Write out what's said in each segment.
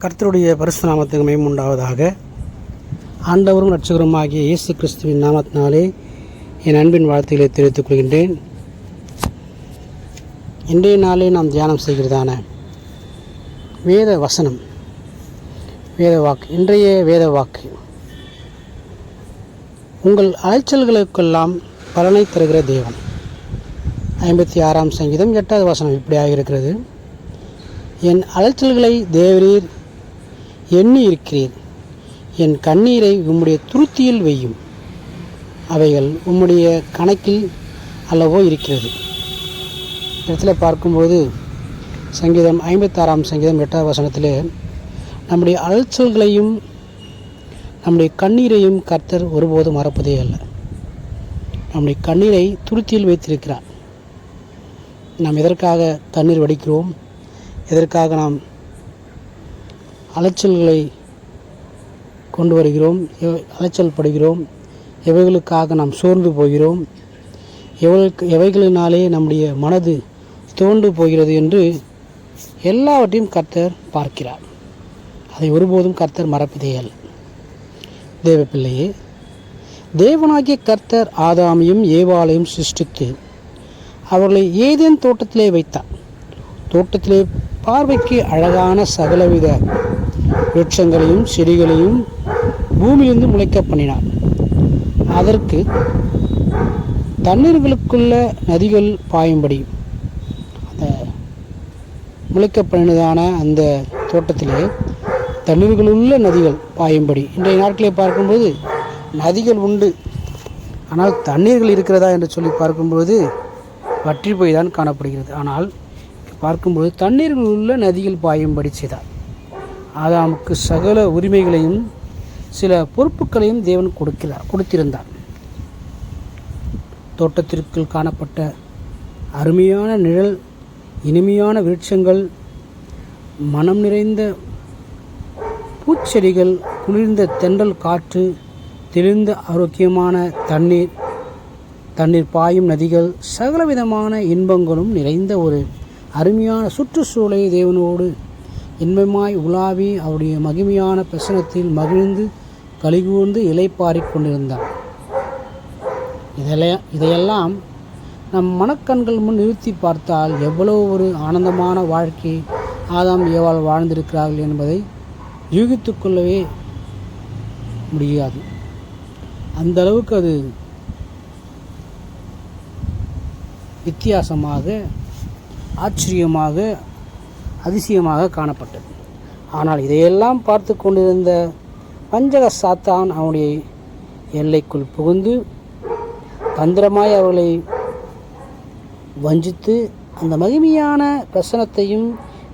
கர்த்தருடைய பரிசுநாமத்துக்கு மேம்புண்டாவதாக ஆண்டவரும் ரட்சகருமாகிய இயேசு கிறிஸ்துவின் நாமத்தினாலே என் அன்பின் வாழ்த்துக்களை தெரிவித்துக் கொள்கின்றேன். இன்றைய நாளே நாம் தியானம் செய்கிறதான வேத வசனம் வேத வாக்கு இன்றைய வேத வாக்கு உங்கள் அலைச்சல்களுக்கெல்லாம் பலனை தருகிற தேவன். ஐம்பத்தி ஆறாம் சங்கீதம் எட்டாவது வசனம் இப்படியாக இருக்கிறது என் அலைச்சல்களை தேவரீர் எண்ணி இருக்கிறீர் என் கண்ணீரை உம்முடைய துருத்தியில் வையும். அவைகள் உம்முடைய கணக்கில் அல்லவோ இருக்கிறது. இடத்துல பார்க்கும்போது சங்கீதம் ஐம்பத்தாறாம் சங்கீதம் எட்டாவது வசனத்திலே நம்முடைய அலைச்சல்களையும் நம்முடைய கண்ணீரையும் கர்த்தர் ஒருபோதும் மறப்பதே அல்ல. நம்முடைய கண்ணீரை துருத்தியில் வைத்திருக்கிறார். நாம் எதற்காக தண்ணீர் வடிக்கிறோம்? எதற்காக நாம் அலைச்சல்களை கொண்டு வருகிறோம்? அலைச்சல் படுகிறோம் எவைகளுக்காக நாம் சோர்ந்து போகிறோம்? எவைகளுக்கு எவைகளினாலே நம்முடைய மனது தோண்டு போகிறது என்று எல்லாவற்றையும் கர்த்தர் பார்க்கிறார். அதை ஒருபோதும் கர்த்தர் மறப்பதே அல்ல. தேவ பிள்ளையே தேவனாகிய கர்த்தர் ஆதாமையும் ஏவாளையும் சிருஷ்டித்து அவர்களை ஏதேன் தோட்டத்திலே வைத்தார். தோட்டத்திலே பார்வைக்கு அழகான சகலவித விருட்சங்களையும் செடிகளையும் பூமியிலிருந்து முளைக்க பண்ணினார். அதற்கு தண்ணீர்களுக்குள்ள நதிகள் பாயும்படி அந்த முளைக்க பண்ணினதான அந்த தோட்டத்திலே தண்ணீர்களுள்ள நதிகள் பாயும்படி. இன்றைய நாட்களை பார்க்கும்போது நதிகள் உண்டு. ஆனால் தண்ணீர்கள் இருக்கிறதா என்று சொல்லி பார்க்கும்போது வற்றி போய் தான் காணப்படுகிறது. ஆனால் பார்க்கும்போது தண்ணீர்கள் உள்ள நதிகள் பாயும்படி செய்தார். ஆதாமுக்கு சகல உரிமைகளையும் சில பொறுப்புகளையும் தேவன் கொடுக்கிறார் கொடுத்திருந்தார். தோட்டத்திற்குள் காணப்பட்ட அருமையான நிழல் இனிமையான விருட்சங்கள் மனம் நிறைந்த பூச்செடிகள் குளிர்ந்த தென்றல் காற்று தெளிந்த ஆரோக்கியமான தண்ணீர் தண்ணீர் பாயும் நதிகள் சகலவிதமான இன்பங்களும் நிறைந்த ஒரு அருமையான சுற்றுச்சூழலை தேவனோடு இன்பமாய் உலாவி அவருடைய மகிமையான பிரசனத்தில் மகிழ்ந்து கலிகூர்ந்து இலைப்பாரிக் கொண்டிருந்தார். இதெல்லாம் இதையெல்லாம் நம் மனக்கண்கள் முன் நிறுத்தி பார்த்தால் எவ்வளவு ஒரு ஆனந்தமான வாழ்க்கை ஆதாம் ஏவாள் வாழ்ந்திருக்கிறார்கள் என்பதை யூகித்து கொள்ளவே முடியாது. அந்த அளவுக்கு அது வித்தியாசமாக ஆச்சரியமாக அதிசயமாக காணப்பட்டது. ஆனால் இதையெல்லாம் பார்த்து கொண்டிருந்த பஞ்சக சாத்தான் அவனுடைய எல்லைக்குள் புகுந்து தந்திரமாய் அவர்களை வஞ்சித்து அந்த மகிமையான பிரசனத்தையும்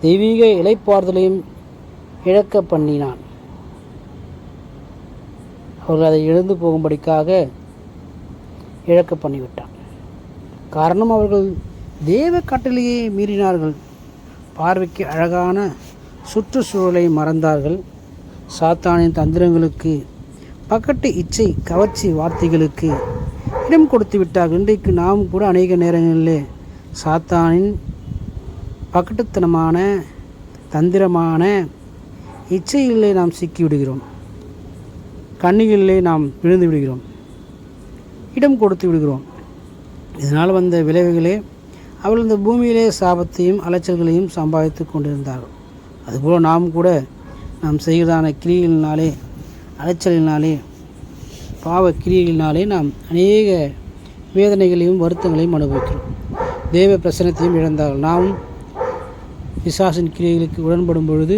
தெய்வீக இலைப்பாறுதலையும் இழக்க பண்ணினான். அவர்கள் அதை இழந்து போகும்படிக்காக இழக்க பண்ணிவிட்டான். காரணம் அவர்கள் தேவ கட்டளையை மீறினார்கள். பார்வைக்கு அழகான சுற்றுச்சூழலை மறந்தார்கள். சாத்தானின் தந்திரங்களுக்கு பக்கட்டு இச்சை கவர்ச்சி வார்த்தைகளுக்கு இடம் கொடுத்து விட்டார்கள். இன்றைக்கு நாம் கூட அநேக நேரங்களிலே சாத்தானின் பக்கட்டுத்தனமான தந்திரமான இச்சைகளிலே நாம் சிக்கி விடுகிறோம் கண்ணிகளிலே நாம் விழுந்து விடுகிறோம். இடம் கொடுத்து விடுகிறோம். இதனால் வந்த விளைவுகளே அவர்கள் இந்த பூமியிலே சாபத்தையும் அலைச்சல்களையும் சம்பாதித்து கொண்டிருந்தார்கள் அதுபோல் நாம் கூட நாம் செய்கிறதான கிரியைகளினாலே அலைச்சலினாலே பாவ கிரியைகளினாலே நாம் அநேக வேதனைகளையும் வருத்தங்களையும் அனுபவிக்கிறோம். தேவ பிரசனத்தையும் இழந்தார்கள் நாம் பிசாசின் கிரியைகளுக்கு உடன்படும் பொழுது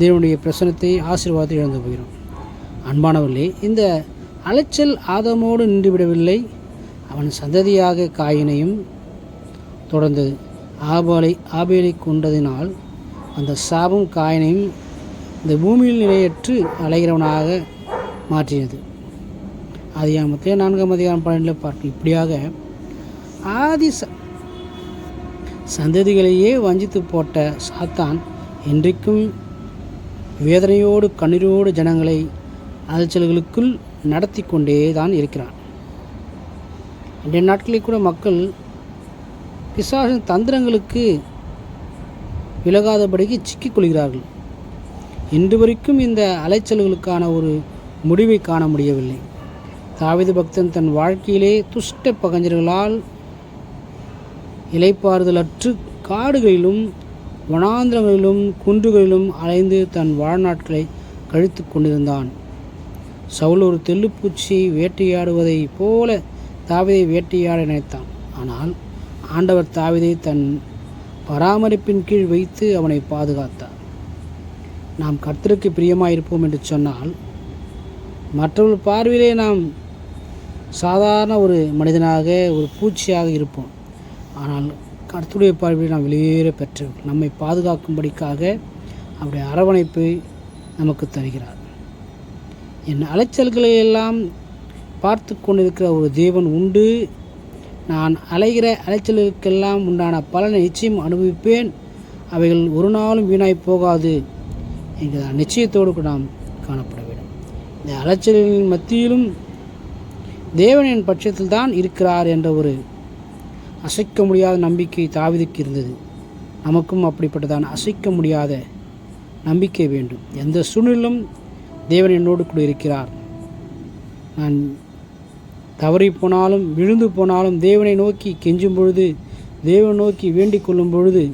தேவனுடைய பிரசனத்தை ஆசீர்வாதத்தை இழந்து போகிறோம். அன்பானவர்களே இந்த அலைச்சல் ஆதமோடு நின்றுவிடவில்லை. அவன் சந்ததியாக காயினையும் தொடர்ந்தது ஆபாலை ஆபேலை கொண்டதினால் அந்த சாபம் காயினையும் இந்த பூமியில் நிலையற்று அலைகிறவனாக மாற்றியது. அதிகாமத்தையே நான்காம் அதிகாரம் பன்னெண்டில் பார்க்கும் இப்படியாக ஆதி ச சந்ததிகளையே வஞ்சித்து போட்ட சாத்தான் இன்றைக்கும் வேதனையோடு கண்ணீரோடு ஜனங்களை அலைச்சல்களுக்குள் நடத்தி கொண்டே தான் இருக்கிறான். இன்றைய நாட்களில் கூட மக்கள் பிசாசின் தந்திரங்களுக்கு விலகாதபடிக்கு சிக்கிக்கொள்கிறார்கள் இன்று வரைக்கும் இந்த அலைச்சல்களுக்கான ஒரு முடிவை காண முடியவில்லை. தாவித பக்தன் தன் வாழ்க்கையிலே துஷ்ட பகஞ்சர்களால் இலைப்பாறுதலற்று காடுகளிலும் வனாந்திரங்களிலும் குன்றுகளிலும் அலைந்து தன் வாழ்நாட்களை கழித்து கொண்டிருந்தான். சவுல் ஒரு தெல்லுப்பூச்சியை வேட்டையாடுவதைப் போல தாவிதை வேட்டையாட நினைத்தான். ஆனால் ஆண்டவர் தாவிதை தன் பராமரிப்பின் கீழ் வைத்து அவனை பாதுகாத்தார். நாம் கர்த்தருக்கு பிரியமாக இருப்போம் என்று சொன்னால் மற்றவர்கள் பார்வையிலே நாம் சாதாரண ஒரு மனிதனாக ஒரு பூச்சியாக இருப்போம். ஆனால் கர்த்துடைய பார்வையை நாம் வெளியேற பெற்றவர்கள் நம்மை பாதுகாக்கும்படிக்காக அவருடைய அரவணைப்பை நமக்கு தருகிறார். என் அலைச்சல்களை எல்லாம் பார்த்து கொண்டிருக்கிற ஒரு தேவன் உண்டு. நான் அலைகிற அலைச்சலுக்கெல்லாம் உண்டான பலனை நிச்சயம் அனுபவிப்பேன். அவைகள் ஒரு நாளும் வீணாய் போகாது என்கிற நிச்சயத்தோடு கூட நாம் காணப்பட வேண்டும். இந்த அலைச்சல்களின் மத்தியிலும் தேவனின் பட்சத்தில் தான் இருக்கிறார் என்ற ஒரு அசைக்க முடியாத நம்பிக்கை தாவிதுக்கு இருந்தது. நமக்கும் அப்படிப்பட்டதான் அசைக்க முடியாத நம்பிக்கை வேண்டும். எந்த சூழ்நிலும் தேவன் என்னோடு கூட இருக்கிறார். நான் தவறி போனாலும் விழுந்து போனாலும் தேவனை நோக்கி கெஞ்சும் பொழுது தேவனை நோக்கி வேண்டிக் கொள்ளும் பொழுது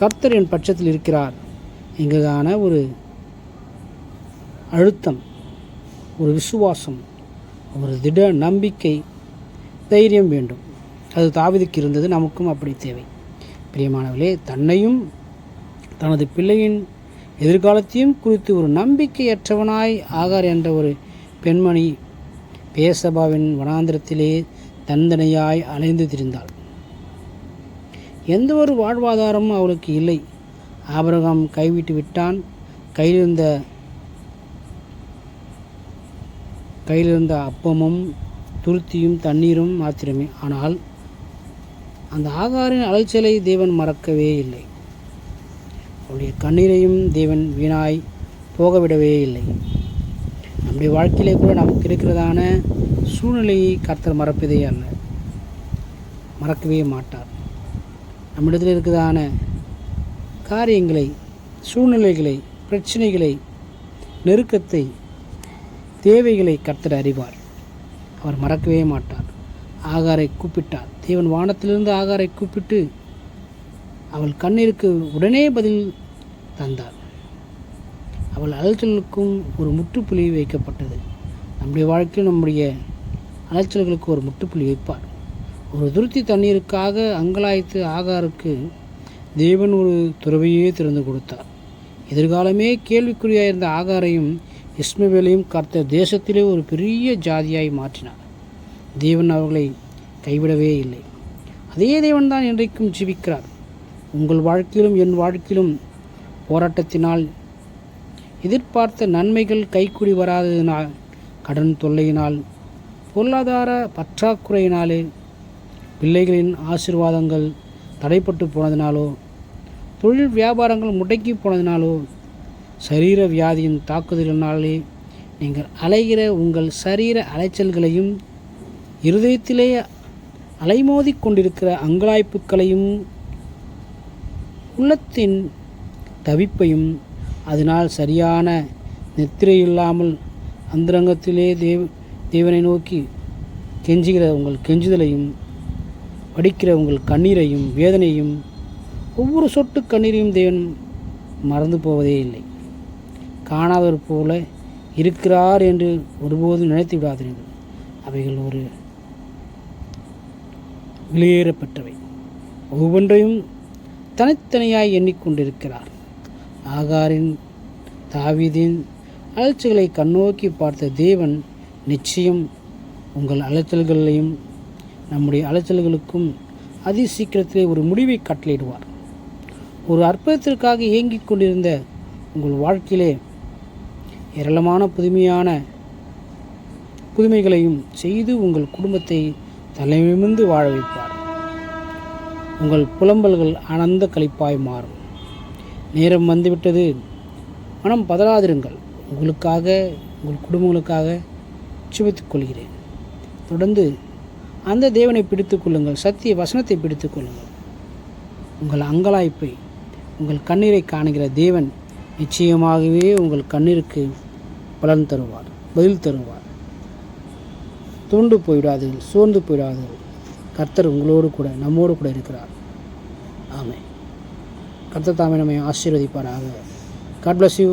கர்த்தர் என் பட்சத்தில் இருக்கிறார் என்கிறதான ஒரு அழுத்தம் ஒரு விசுவாசம் ஒரு திட நம்பிக்கை தைரியம் வேண்டும். அது தாவிதுக்கு இருந்தது நமக்கும் அப்படி தேவை. பிரியமானவர்களே தன்னையும் தனது பிள்ளையின் எதிர்காலத்தையும் குறித்து ஒரு நம்பிக்கையற்றவனாய் ஆகார் என்ற ஒரு பெண்மணி பேசபாவின் வனாந்திரத்திலே தந்தனையாய் அலைந்து திரிந்தாள். எந்த ஒரு வாழ்வாதாரமும் அவளுக்கு இல்லை. ஆபரகம் கைவிட்டு விட்டான். கையிலிருந்த கையிலிருந்த அப்பமும் துருத்தியும் தண்ணீரும் மாத்திரமே. ஆனால் அந்த ஆகாரின் அலைச்சலை தேவன் மறக்கவே இல்லை. அவருடைய கண்ணீரையும் தேவன் வீணாய் போகவிடவே இல்லை. நம்முடைய வாழ்க்கையிலே கூட நமக்கு இருக்கிறதான சூழ்நிலையை கர்த்தர் மறப்பதே அல்ல. மறக்கவே மாட்டார். நம்மிடத்தில் இருக்கிறதான காரியங்களை சூழ்நிலைகளை பிரச்சனைகளை நெருக்கத்தை தேவைகளை கர்த்தர் அறிவார். அவர் மறக்கவே மாட்டார். ஆகாரை கூப்பிட்டார். தேவன் வானத்திலிருந்து ஆகாரை கூப்பிட்டு அவள் கண்ணீருக்கு உடனே பதில் தந்தார். அவள் அலைச்சலுக்கும் ஒரு முற்றுப்புள்ளி வைக்கப்பட்டது. நம்முடைய வாழ்க்கையில் நம்முடைய அலைச்சல்களுக்கு ஒரு முற்றுப்புள்ளி வைப்பார். ஒரு துருத்தி தண்ணீருக்காக அங்கலாய்த்து ஆகாருக்கு தேவன் ஒரு துறவையே திறந்து கொடுத்தார். எதிர்காலமே கேள்விக்குறியாக இருந்த ஆகாரையும் இஸ்மவேலையும் கர்த்த தேசத்திலே ஒரு பெரிய ஜாதியாய் மாற்றினார். தேவன் அவர்களை கைவிடவே இல்லை. அதே தேவன் தான் இன்றைக்கும் ஜீவிக்கிறார். உங்கள் வாழ்க்கையிலும் என் வாழ்க்கையிலும் போராட்டத்தினால் எதிர்பார்த்த நன்மைகள் கைக்குடி வராததினால் கடன் தொல்லையினால் பொருளாதார பற்றாக்குறையினாலே பிள்ளைகளின் ஆசீர்வாதங்கள் தடைப்பட்டு போனதினாலோ தொழில் வியாபாரங்கள் முடக்கி போனதினாலோ சரீர வியாதியின் தாக்குதலினாலே நீங்கள் அலைகிற உங்கள் சரீர அலைச்சல்களையும் இருதயத்திலே அலைமோதி கொண்டிருக்கிற அங்கலாய்ப்புகளையும் உள்ளத்தின் தவிப்பையும் அதனால் சரியான நித்திரையில்லாமல் அந்தரங்கத்திலே தேவ தேவனை நோக்கி கெஞ்சுகிற உங்கள் கெஞ்சுதலையும் வடிக்கிற உங்கள் கண்ணீரையும் வேதனையும் ஒவ்வொரு சொட்டு கண்ணீரையும் தேவன் மறந்து போவதே இல்லை. காணாதவர் போல இருக்கிறார் என்று ஒருபோதும் நினைத்து விடாதீர்கள். அவைகள் ஒரு வெளியேறப்பட்டவை. ஒவ்வொன்றையும் தனித்தனியாய் எண்ணிக்கொண்டிருக்கிறார். ஆகாரின் தாவிதின் அலைச்சல்களை கண்ணோக்கி பார்த்த தேவன் நிச்சயம் உங்கள் அலைச்சல்களையும் நம்முடைய அலைச்சல்களுக்கும் அதி சீக்கிரத்திலே ஒரு முடிவை கட்டளையிடுவார். ஒரு அற்புதத்திற்காக இயங்கிக் கொண்டிருந்த உங்கள் வாழ்க்கையிலே ஏராளமான புதுமையான புதுமைகளையும் செய்து உங்கள் குடும்பத்தை தலைநிமிர்ந்து வாழ வைப்பார். உங்கள் புலம்பல்கள் ஆனந்த களிப்பாய் மாறும். நேரம் வந்துவிட்டது. மனம் பதறாதிருங்கள். உங்களுக்காக உங்கள் குடும்பங்களுக்காக சுபித்துக் கொள்கிறேன். தொடர்ந்து அந்த தேவனை பிடித்துக் கொள்ளுங்கள். சத்திய வசனத்தை பிடித்துக் கொள்ளுங்கள். உங்கள் அங்கலாய்ப்பை உங்கள் கண்ணீரை காணுகிற தேவன் நிச்சயமாகவே உங்கள் கண்ணீருக்கு பலன் தருவார் பதில் தருவார். தூண்டு போயிடாதீர்கள் சோர்ந்து போயிடாதீர்கள் கர்த்தர் உங்களோடு கூட நம்மோடு கூட இருக்கிறார். ஆமை கர்த்தர் தாமே நம்மை ஆசீர்வதிப்பாராக. God bless you